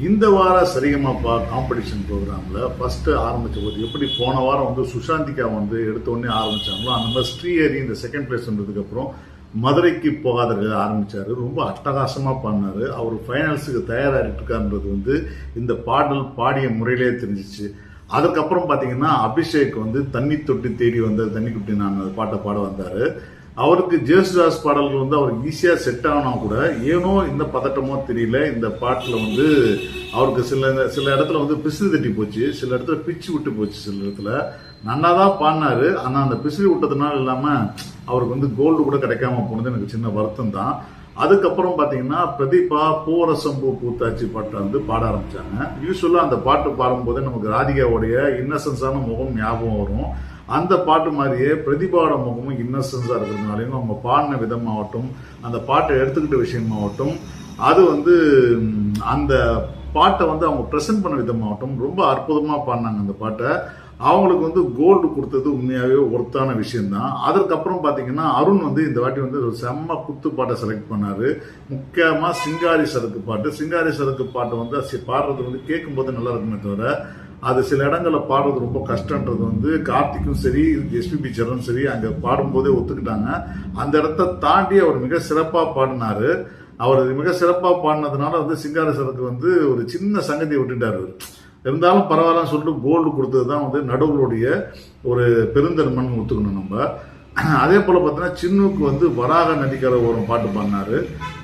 இந்த வார சரிகமாப்பா காம்படிஷன் ப்ரோக்ராமில் ஃபஸ்ட்டு ஆரம்பித்த போது எப்படி போன வாரம் வந்து சுஷாந்திகா வந்து எடுத்த உடனே ஆரம்பிச்சாங்களோ அந்த மாதிரி ஸ்ரீஹரி இந்த செகண்ட் பிளேஸ் வந்ததுக்கப்புறம் மதுரைக்கு போகாத ஆரம்பித்தார் ரொம்ப அட்டகாசமாக பண்ணார். அவர் ஃபைனல்ஸுக்கு தயாராகிட்டு இருக்காருன்றது வந்து இந்த பாடல் பாடிய முறையிலே தெரிஞ்சிச்சு. அதுக்கப்புறம் பார்த்தீங்கன்னா அபிஷேக் வந்து தண்ணி தொட்டி தேடி வந்தார். தண்ணி குட்டி நான் அந்த பாட்டை பாட வந்தார். அவருக்கு ஜேசுதாஸ் பாடல்கள் வந்து அவருக்கு ஈஸியாக செட் ஆனா கூட ஏனோ இந்த பதட்டமோ தெரியல. இந்த பாட்டில் வந்து அவருக்கு சில சில இடத்துல வந்து பிசு தட்டி போச்சு. சில இடத்துல பிச்சு விட்டு போச்சு சில இடத்துல. நல்லா தான் பாடினாரு. ஆனால் அந்த பிசிறு விட்டதுனால இல்லாமல் அவருக்கு வந்து கோல்டு கூட கிடைக்காம போனது எனக்கு சின்ன வருத்தம் தான். அதுக்கப்புறம் பார்த்தீங்கன்னா பிரதீபா பூரசம்பு பூத்தாச்சி பாட்டை வந்து பாட ஆரம்பித்தாங்க யூஸ்வலாக அந்த பாட்டு பாடும்போது நமக்கு ராதிகாவுடைய இன்னசென்ஸான முகம் ஞாபகம் வரும். அந்த பாட்டு மாதிரியே பிரதிபாவோட முகமும் இன்னசென்ஸாக இருக்கிறதுனாலையும் அவங்க பாடின விதமாகட்டும் அந்த பாட்டை எடுத்துக்கிட்ட விஷயமாகட்டும் அது வந்து அந்த பாட்டை வந்து அவங்க ப்ரெசென்ட் பண்ண விதமாகட்டும் ரொம்ப அற்புதமாக பாடினாங்க அந்த பாட்டை. அவங்களுக்கு வந்து கோல்டு கொடுத்தது உண்மையாகவே ஒர்த்தான விஷயம்தான். அதற்கப்புறம் பார்த்தீங்கன்னா அருண் வந்து இந்த வாட்டி வந்து ஒரு செம்ம குத்து பாட்டை செலக்ட் பண்ணார். முக்கியமாக சிங்காரி சரக்கு பாட்டு. சிங்காரி சரக்கு பாட்டை வந்து பாடுறது வந்து கேட்கும்போது நல்லா இருக்குமே தவிர அது சில இடங்களில் பாடுறது ரொம்ப கஷ்டன்றது வந்து கார்த்திக்கும் சரி எஸ்பிபி சரணும் சரி அங்கே பாடும்போதே ஒத்துக்கிட்டாங்க. அந்த இடத்த தாண்டி அவர் மிக சிறப்பாக பாடினாரு. அவர் மிக சிறப்பாக பாடினதுனால வந்து சிங்கார சரக்கு வந்து ஒரு சின்ன சங்கதியை விட்டுட்டார் இருந்தாலும் பரவாயில்லன்னு சொல்லிட்டு கோல்டு கொடுத்தது தான் வந்து நடுவர்களுடைய ஒரு பெருந்தன்மைன்னு ஒத்துக்கணும் நம்ம. அதே போல் பார்த்தீங்கன்னா சின்னுக்கு வந்து வராக நடிக்கிற ஒரு பாட்டு பாடினாரு.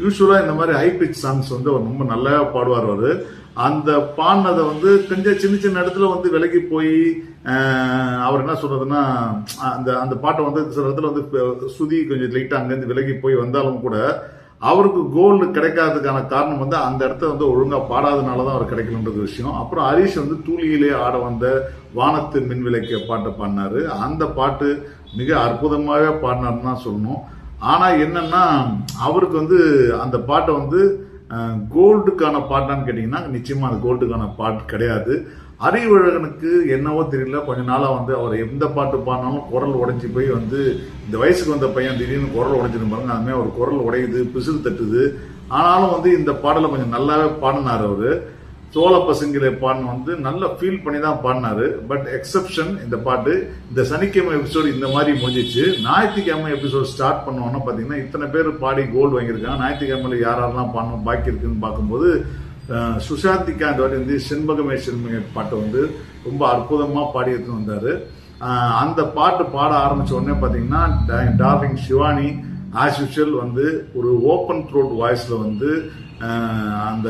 யூஸ்வலாக இந்த மாதிரி ஹை பிச் சாங்ஸ் வந்து அவர் ரொம்ப நல்லா பாடுவார் அவர். அந்த பாடினதை வந்து கொஞ்சம் சின்ன சின்ன இடத்துல வந்து விலகி போய் அவர் என்ன சொல்கிறதுன்னா அந்த அந்த பாட்டை வந்து சில இடத்துல வந்து சுதி கொஞ்சம் லைட்டாக அங்கேருந்து விலகி போய் வந்தாலும் கூட அவருக்கு கோல்டு கிடைக்காததுக்கான காரணம் வந்து அந்த இடத்த வந்து ஒழுங்கா பாடாதனால தான் அவர் கிடைக்கணுன்றது விஷயம். அப்புறம் ஹரிஷ் வந்து தூளியிலே ஆட வந்த வானத்து மின் விளக்கிய பாட்டை பாடினாரு. அந்த பாட்டு மிக அற்புதமாகவே பாடினாருன்னு தான் சொல்லணும். ஆனால் என்னன்னா அவருக்கு வந்து அந்த பாட்டை வந்து கோல்டுக்கான பாட்டான்னு கேட்டிங்கன்னா நிச்சயமாக அது கோல்டுக்கான பாட்டு கிடையாது. அறிவழகனுக்கு என்னவோ தெரியல. கொஞ்ச நாளாக வந்து அவர் எந்த பாட்டு பாடினாலும் குரல் உடைஞ்சி போய் வந்து இந்த வயசுக்கு வந்த பையன் திடீர்னு குரல் உடைஞ்சிட்டு பாருங்க. அது மாதிரி ஒரு குரல் உடையுது பிசில் தட்டுது. ஆனாலும் வந்து இந்த பாடலை கொஞ்சம் நல்லாவே பாடினார் அவர். சோழ பசுங்களை பாடின வந்து நல்லா ஃபீல் பண்ணி தான் பாடினாரு. பட் எக்ஸப்ஷன் இந்த பாட்டு இந்த சனிக்கிழமை எபிசோடு இந்த மாதிரி முடிஞ்சிச்சு. ஞாயிற்றுக்கிழமை எபிசோடு ஸ்டார்ட் பண்ணோன்னா பார்த்தீங்கன்னா இத்தனை பேர் பாடி கோல்டு வாங்கியிருக்காங்க. ஞாயிற்றுக்கிழமையில் யார் யாரெல்லாம் பாடணும் பாக்கி இருக்குன்னு பார்க்கும்போது அஹ், சுஷாந்திகா இந்த வாட்டி வந்து செண்பகமே செண்பக பாட்டை வந்து ரொம்ப அற்புதமாக பாடி எடுத்துன்னு வந்தார். அந்த பாட்டு பாட ஆரம்பிச்ச உடனே பார்த்தீங்கன்னா டார்லிங் சிவானி ஆஸ் யூஷுவல் வந்து ஒரு ஓப்பன் த்ரோட் வாய்ஸில் வந்து அந்த